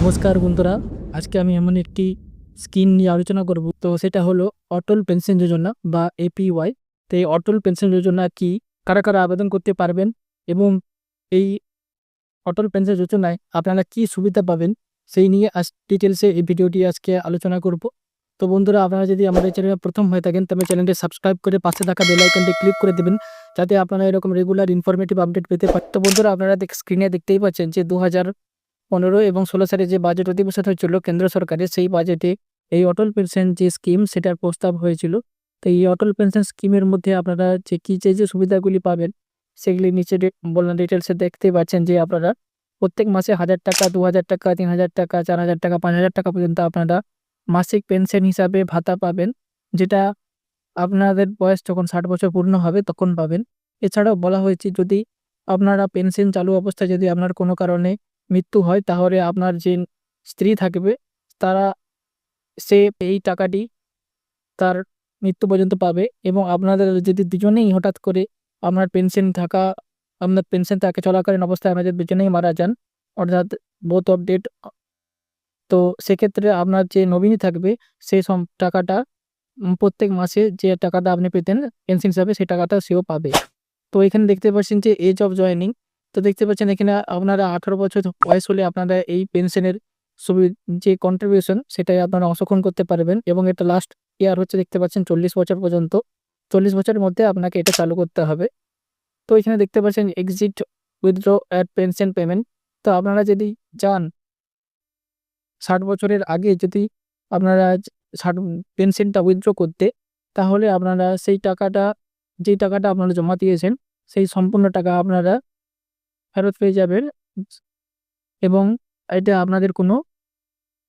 নমস্কার বন্ধুরা, আজকে আমি এমন একটি স্কিম নিয়ে আলোচনা করব। তো সেটা হলো অটল পেনশন যোজনা বা এপিওয়াই তো এই অটল পেনশন যোজনা কি? কারা কারা আবেদন করতে পারবেন? এবং এই অটল পেনশন যোজনায় আপনারা কি সুবিধা পাবেন? সেই নিয়ে আজ ডিটেলসে এই ভিডিওটি আজকে আলোচনা করব। তো বন্ধুরা, আপনারা যদি আমাদের চ্যানেলে প্রথম হয়ে থাকেন তবে চ্যানেলটি সাবস্ক্রাইব করে পাশে থাকা বেল আইকনটি ক্লিক করে দেবেন, যাতে আপনারা এরকম রেগুলার ইনফরমেটিভ আপডেট পেতে পারেন। তো বন্ধুরা, আপনারা স্ক্রিনে দেখতেই পাচ্ছেন যে দু হাজার পনেরো এবং ষোলো সালে যে বাজেট অধিবেশন হয়েছিল কেন্দ্র সরকারের, সেই বাজেটে এই অটল পেনশন যে স্কিম সেটার প্রস্তাব হয়েছিল। তো এই অটল পেনশন স্কিমের মধ্যে আপনারা যে কী যে যে সুবিধাগুলি পাবেন, সেগুলি নিচে বললাম ডিটেলসে দেখতে পাচ্ছেন যে আপনারা প্রত্যেক মাসে হাজার টাকা, দু হাজার টাকা, তিন হাজার টাকা, চার হাজার টাকা, পাঁচ হাজার টাকা পর্যন্ত আপনারা মাসিক পেনশন হিসাবে ভাতা পাবেন, যেটা আপনাদের বয়স যখন ষাট বছর পূর্ণ হবে তখন পাবেন। এছাড়াও বলা হয়েছে যদি আপনারা পেনশন চালু অবস্থায় যদি আপনার কোনো কারণে মৃত্যু হয়, তাহলে আপনার যে স্ত্রী থাকবে, তারা সে এই টাকাটি তার মৃত্যু পর্যন্ত পাবে এবং আপনাদের যদি দুজনেই হঠাৎ করে আপনার পেনশন থাকা, আপনার পেনশন থাকে চলাকালীন অবস্থায় আপনাদের দুজনেই মারা যান, অর্থাৎ বোথ অফ ডেট তো সেক্ষেত্রে আপনার যে নমিনি থাকবে সেই সব টাকাটা প্রত্যেক মাসে যে টাকাটা আপনি পেতেন, পেনশন হিসাবে সেই টাকাটা সেও পাবে। তো এখানে দেখতে পাচ্ছেন যে এজ অফ জয়নিং তো দেখতে পাচ্ছেন এখানে আপনারা আঠারো বছর বয়স হলে আপনারা এই পেনশনের সুবি যে কন্ট্রিবিউশন সেটাই আপনারা অংশগ্রহণ করতে পারবেন এবং এটা লাস্ট ইয়ার হচ্ছে দেখতে পাচ্ছেন চল্লিশ বছর পর্যন্ত। চল্লিশ বছরের মধ্যে আপনাকে এটা চালু করতে হবে। তো এখানে দেখতে পাচ্ছেন exit withdraw at pension payment তো আপনারা যদি যান ষাট বছরের আগে যদি আপনারা ষাট পেনশনটা উইথড্র করতে, তাহলে আপনারা সেই টাকাটা যেই টাকাটা আপনারা জমা দিয়েছেন, সেই সম্পূর্ণ টাকা আপনারা ফেরত পেয়ে যাবেন। এবং এটা আপনাদের কোনো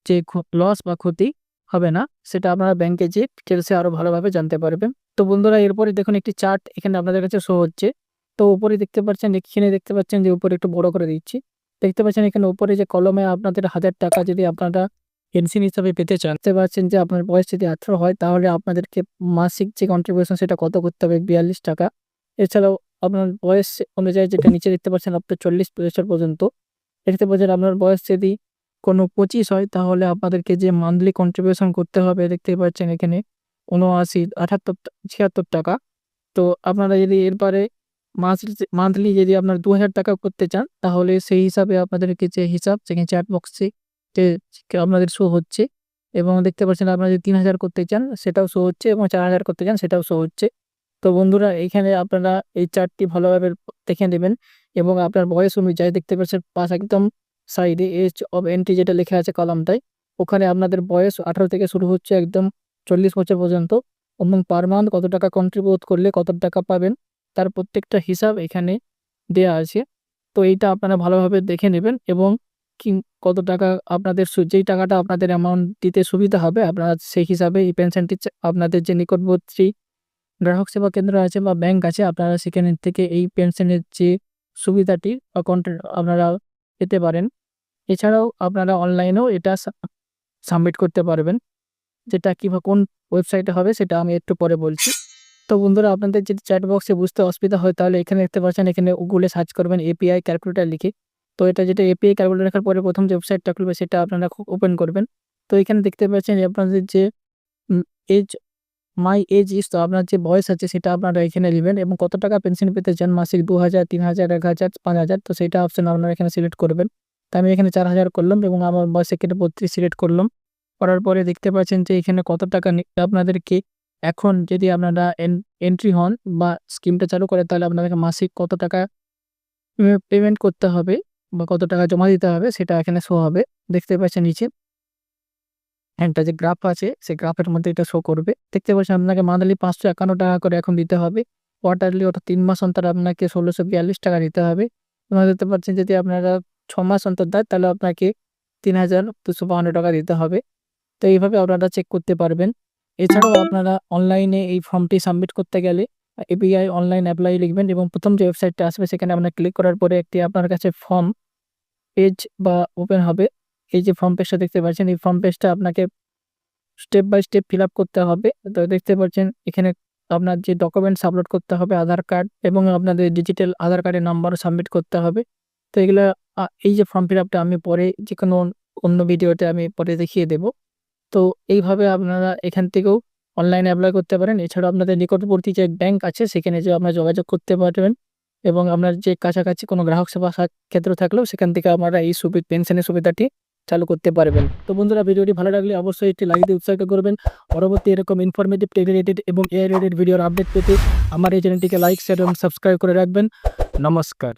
যে লস বা ক্ষতি হবে না, সেটা আপনারা ব্যাংকে যে ডিটেলসে আরও ভালোভাবে জানতে পারবেন। তো বন্ধুরা, এরপরে দেখুন একটি চার্ট এখানে আপনাদের কাছে শো হচ্ছে। তো উপরে দেখতে পাচ্ছেন, এখানে দেখতে পাচ্ছেন যে উপরে একটু বড় করে দিচ্ছি। দেখতে পাচ্ছেন এখানে উপরে যে কলমে আপনাদের হাজার টাকা যদি আপনারা পেনশন হিসাবে পেতে চান, দেখতে পাচ্ছেন যে আপনার বয়স যদি আঠারো হয়, তাহলে আপনাদেরকে মাসিক যে কন্ট্রিবিউশন সেটা কত করতে হবে? বিয়াল্লিশ টাকা। এছাড়াও আপনার বয়স অনুযায়ী যেটা নিচে দেখতে পাচ্ছেন, আপনার চল্লিশ বছর পর্যন্ত। দেখতে পাচ্ছেন আপনার বয়স যদি কোনো পঁচিশ হয়, তাহলে আপনাদেরকে যে মান্থলি কন্ট্রিবিউশন করতে হবে, দেখতে পাচ্ছেন এখানে উনআশি, আঠাত্তর, ছিয়াত্তর টাকা। তো আপনারা যদি এরপরে মাসলি মান্থলি যদি আপনার দু হাজার টাকা করতে চান, তাহলে সেই হিসাবে আপনাদেরকে যে হিসাব সেখানে চ্যাট বক্সে যে আপনাদের শো হচ্ছে, এবং দেখতে পাচ্ছেন আপনারা যদি তিন হাজার করতে চান, সেটাও শো হচ্ছে, এবং চার হাজার করতে চান, সেটাও শো হচ্ছে। তো বন্ধুরা এইখানে আপনারা এই চার্টটি ভালোভাবে দেখে নেবেন এবং আপনার বয়স অনুযায়ী দেখতে পাচ্ছেন পাশ একদম সাইডে এজ অফ এন্ট্রি যেটা লেখা আছে কলামটায়। ওখানে আপনাদের বয়স আঠারো থেকে শুরু হচ্ছে একদম চল্লিশ বছর পর্যন্ত এবং পার মান্থ কত টাকা কন্ট্রিবিউট করলে কত টাকা পাবেন তার প্রত্যেকটা হিসাব এখানে দেয়া আছে। তো এইটা আপনারা ভালোভাবে দেখে নেবেন এবং কি কত টাকা আপনাদের যেই টাকাটা আপনাদের অ্যামাউন্ট দিতে সুবিধা হবে আপনারা সেই হিসাবে এই পেনশনটি আপনাদের যে নিকটবর্তী গ্রাহক সেবা কেন্দ্র আছে বা ব্যাংক আছে, আপনারা সেখানে থেকে এই পেনশনের যে সুবিধাটি বা কন্ট্রা আপনারা পেতে পারেন। এছাড়াও আপনারা অনলাইনেও এটা সাবমিট করতে পারবেন। যেটা কীভাবে কোন ওয়েবসাইটে হবে সেটা আমি একটু পরে বলছি। তো বন্ধুরা, আপনাদের যদি চ্যাট বক্সে বুঝতে অসুবিধা হয় তাহলে এখানে দেখতে পাচ্ছেন, এখানে গুগলে সার্চ করবেন এপিআই ক্যালকুলেটার লিখে। তো এটা যেটা এপিআই ক্যালকুলেটার লেখার পরে প্রথম যে ওয়েবসাইটটা খুলবে সেটা আপনারা ওপেন করবেন। তো এখানে দেখতে পাচ্ছেন আপনাদের যে এজ মাই এজ ইস তো আপনার যে বয়স আছে সেটা আপনারা এখানে নেবেন এবং কত টাকা পেনশন পেতে চান মাসিক দু হাজার, তিন হাজার, এক হাজার, পাঁচ হাজার, তো সেটা অপশন আপনারা এখানে সিলেক্ট করবেন। তো আমি এখানে চার হাজার করলাম এবং আমার বয়স এখানে বত্রিশ সিলেক্ট করলাম। করার পরে দেখতে পাচ্ছেন যে এখানে কত টাকা আপনাদেরকে এখন যদি আপনারা এন্ট্রি হন বা স্কিমটা চালু করে তাহলে আপনাদেরকে মাসিক কত টাকা পেমেন্ট করতে হবে বা কত টাকা জমা দিতে হবে সেটা এখানে শো হবে। দেখতে পাচ্ছেন নিচে। একটা যে গ্রাফ আছে, সেই গ্রাফের মধ্যে এটা শো করবে। দেখতে পাচ্ছেন আপনাকে মান্থলি পাঁচশো একান্ন টাকা করে এখন দিতে হবে। কোয়ার্টারলি অর্থাৎ তিন মাস অন্তর আপনাকে ষোলোশো বিয়াল্লিশ টাকা দিতে হবে। আপনারা দেখতে পাচ্ছেন যদি আপনারা ছ মাস অন্তর দেয়, তাহলে আপনাকে তিন হাজার দুশো বাহান্ন টাকা দিতে হবে। তো এইভাবে আপনারা চেক করতে পারবেন। এছাড়াও আপনারা অনলাইনে এই ফর্মটি সাবমিট করতে গেলে এপিআই অনলাইন অ্যাপ্লাই লিখবেন এবং প্রথম যে ওয়েবসাইটটা আসবে, সেখানে আপনার ক্লিক করার পরে একটি আপনার কাছে ফর্ম পেজ বা ওপেন হবে। এই যে ফর্ম পেজটা দেখতে পাচ্ছেন, এই ফর্ম পেজটা আপনাকে স্টেপ বাই স্টেপ ফিল করতে হবে। তো দেখতে পাচ্ছেন, এখানে আপনার যে ডকুমেন্টস আপলোড করতে হবে, আধার কার্ড এবং আপনাদের ডিজিটাল আধার কার্ডের নাম্বারও সাবমিট করতে হবে। তো এগুলো এই যে ফর্ম ফিল আপটা আমি পরে যে কোনো অন্য ভিডিওতে আমি পরে দেখিয়ে দেব। তো এইভাবে আপনারা এখান থেকেও অনলাইনে অ্যাপ্লাই করতে পারেন। এছাড়াও আপনাদের নিকটবর্তী যে ব্যাংক আছে, সেখানে যে আপনারা যোগাযোগ করতে পারবেন এবং আপনার যে কাছাকাছি কোনো গ্রাহক সেবা কেন্দ্র থাকলেও সেখান থেকে আপনারা এই সুবিধা পেনশনের সুবিধাটি চালু করতে পারবেন। তো বন্ধুরা, ভিডিওটি ভালো লাগলে অবশ্যই একটি লাইক দিয়ে উৎসাহিত করবেন। পরবর্তী এরকম ইনফরমেটিভ টেক রিলেটেড এবং এ রিলেটেড ভিডিওর আপডেট পেতে আমার এই চ্যানেলটিকে লাইক শেয়ার এবং সাবস্ক্রাইব করে রাখবেন। নমস্কার।